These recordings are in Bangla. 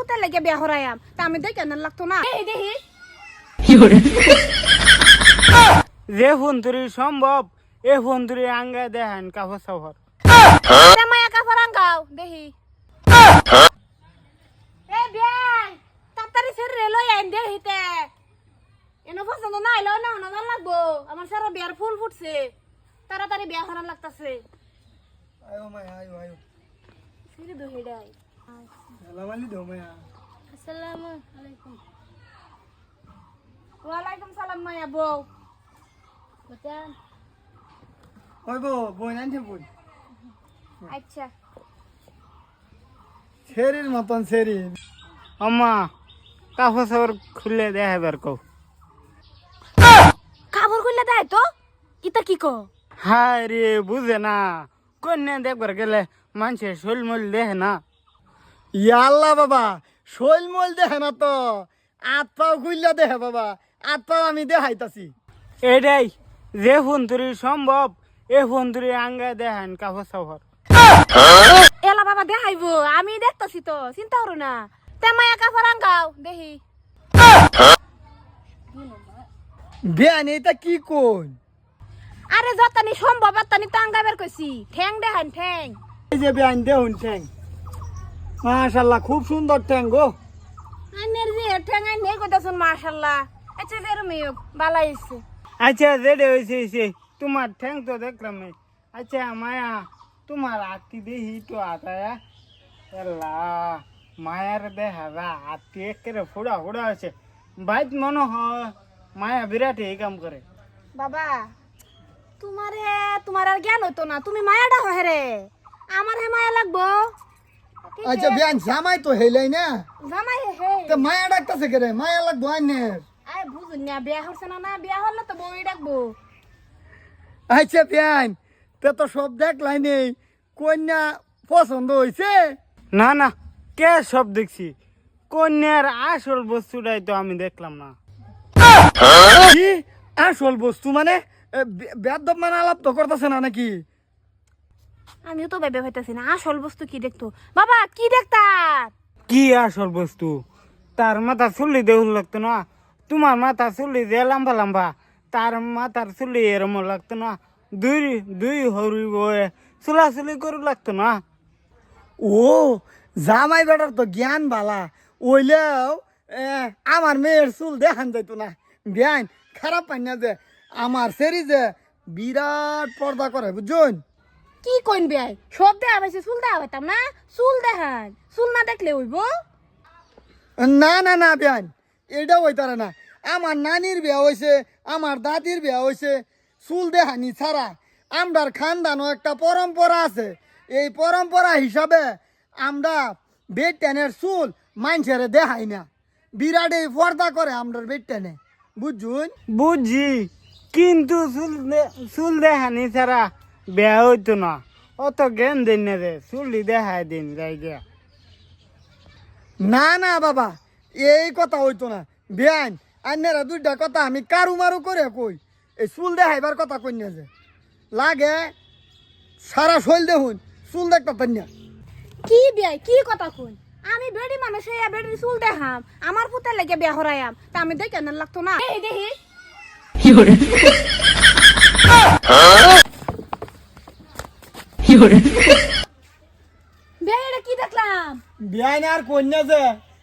পুতের লাগে বিয়া হরাইয়াম তা আমি দেখে না লাগতো না? এই দেখি যে ফোনতুরি সম্ভব এ ফোনতুরি আঙ্গা দেখেন কাপড় সাপড় মায়া কাপড় আঙ্গাও দেখি এ বিয়াই তাড়াতাড়ি ছেড়ে রে লই আইন দেখি তে এনো পছন্দ না আইলো না না লাগবো। আমার সারা বিয়ার ফুল ফুটছে। তাড়াতাড়ি বিয়া হরান লাগতাছে। আয়ো মায়া আয়ো আয়ো। ছেড়ে দো এলামালি দো মায়া আসসালামু আলাইকুম। ওয়ালাইকুম সালাম মায়া বউ। বুঝছেন ওই বো বই আনছে বই আচ্ছা। শেরির মতন শেরির আম্মা কাপড় সাপড় খুলে কও। কাপড় খুললে দেয় তো? ইতা কি কো হায় রে বুঝে না। কন্যা দেখবার গেলে মানুষের শোলমোল দেখে না। ইয়াল্লা বাবা শৈল মল দেখে না তো? আত পাও খুললা দেখে বাবা আত পাও আমি দেখাইতাছি। এটাই যে ফোনতুরি সম্ভব এ ফোনতুরি আঙ্গা দেখেন কাপড় সাপড় এলা বাবা দেখাইবো আমি দেখতাছি তো চিন্তা করো না। তে মায়া কাপড় আঙ্গাও দেখি। বেয়ান এটা কি কোন আরে যতানি সম্ভব তানি তো আঙ্গা বের কইছি ঠ্যাং দেখান ঠ্যাং। এই যে বেয়ান দেহুন ঠ্যাং। মাশাল্লাহ খুব সুন্দর ঠ্যাং গো। আইনের যে ঠ্যাং আইন নেই কইতাছুন মাশাআল্লাহ। আচ্ছা যেরম মেয়ক বালা হইছে। আচ্ছা যেটা হয়েছে হয়েছে তোমার ঠ্যাং তো দেখলাম এই। আচ্ছা মায়া তোমার আত্মি দেখি তো আতায়া এলা মায়ার দেখা যা আত্মি একেবারে ফোড়া ফোড়া আছে বাইত মনে হয় মায়া বিরাট এই কাম করে। বাবা তোমার তোমার আর জ্ঞান হইতো না। তুমি মায়াটা হয় রে। আমার হে মায়া লাগবো। আচ্ছা বেয়ান জামাই তো হেলাই না? জামাই হে। তো মায়া ডাকতেছে কে রে মায়া লাগবো আইনের? আয় বুঝুন না বিয়া হচ্ছে না না বিয়া হলে তো বউই ডাকবো। আচ্ছা বেয়ান তে তো সব দেখলাই নেই। কন্যা পছন্দ হইছে? না না কে সব দেখছি? কন্যার আসল বস্তুটাই তো আমি দেখলাম না। আসল বস্তু মানে বেদব মানে আলাপ তো করতেছে না নাকি? আমিও তো ভেবে হইতেছি না, আসল বস্তু কি দেখতো? বাবা, কি দেখতার কি আসল বস্তু? তার মাথা চুল্লি দেউল লাগতো না, তোমার মাথা চুল্লি যে লম্বা লম্বা, তার মাথার চুল্লি এরম লাগতো না, দুই দুই হরি বয়ে চুলাচুলি করে লাগতো না। ও, জামাই বেটার তো জ্ঞান বালা, ওইলেও আমার মেয়ের চুল দেখান যাইতো না। বিয়ান খারাপ পাই না যে, আমার সেরি যে বিরাট পর্দা করে, বুঝুন? কি কইন বিয়াই? সব দেখা পাইছে চুল দেখা পাইতাম না? চুল দেখান চুল না দেখলে হইব? না না না বিয়ান এটা হইতারে না। আমার নানির বিয়া হয়েছে আমার দাদির বিয়া হয়েছে চুল দেহানি ছাড়া। আমরার খানদানও একটা পরম্পরা আছে। এই পরম্পরা হিসাবে আমরা বেড টেনের চুল মানুষের দেখাই না। বিরাট এই পর্দা করে আমরার বেড টেনে বুঝুন বুঝি কিন্তু চুল দে- চুল দেখানি ছাড়া বেয়া হইতো না। অত জ্ঞান দিন না রে চুলি দেখাই দিন যাই গিয়া না না বাবা এই কথা হইতো না। বিয়ান আন্যেরা দুইটা কথা আমি কারু মারু করে কই। এই চুল দেখাইবার কথা কই না যে। লাগে সারা শৈল দেখুন চুল দেখতে পান না। কি বিয়াই কি কথা কইন? আমি বেডি মানুষ হইয়া বেডির চুল দেখাম আমার পুতের লাগে বিয়া হরাইয়াম তা আমি দেখে না লাগতো না। এই দেখি। বিয়াই এটা কি দেখলাম? বিয়ান আর কন্যা যে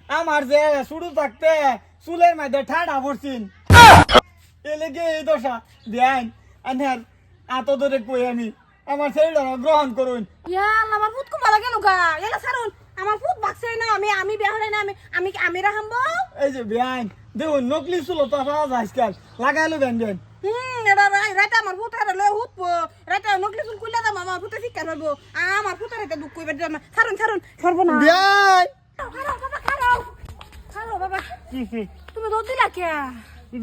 আমার যে শুরু থাকতে চুলের মধ্যে ঠাডা পড়ছিন এলেগে এই দশা। বিয়ান আন্যার আত ধরে কই আমি? আমার ছেলেটা গ্রহণ করুন। ইয়া আমার পুত কুমা লাগে লুকা এলা সারুন আমার পুত বাকছে না আমি আমি বিয়া না আমি আমি আমি রাখামবো এই যে বিয়ান দেখুন নকলি চুল তো পাওয়া যায় আজকাল লাগাইলো বেন বেন হুম। এটা রাই রাইতে আমার পুত লয়ে হুতবো রাইতে নকলি চুল কুইলা দাম আমার শিক্ষা দুঃখ কইবার বাবা বাবা। তুমি দুধ দিলা কে?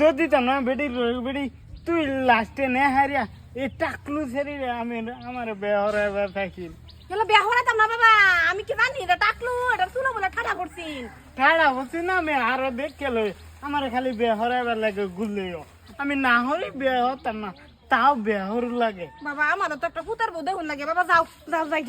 দুধ দিতাম না বেডি বেডি। তুই লাস্টে নে হারিয়া এই টাকলু আমি আমার বেহর বিয়া না বাবা। আমি কি জানি এটা টাকলু এটা চুলো বলে ঠাডা করছি। ঠাড়া হচ্ছে না আমি আরও দেখে লই। আমার খালি বেহর লাগে গুললেও আমি না হই বিয়ে হতাম না, তাও বিয়ে লাগে। বাবা, আমারও তো একটা পুতার বউ দেখুন লাগে। বাবা, যাও যাও, যাই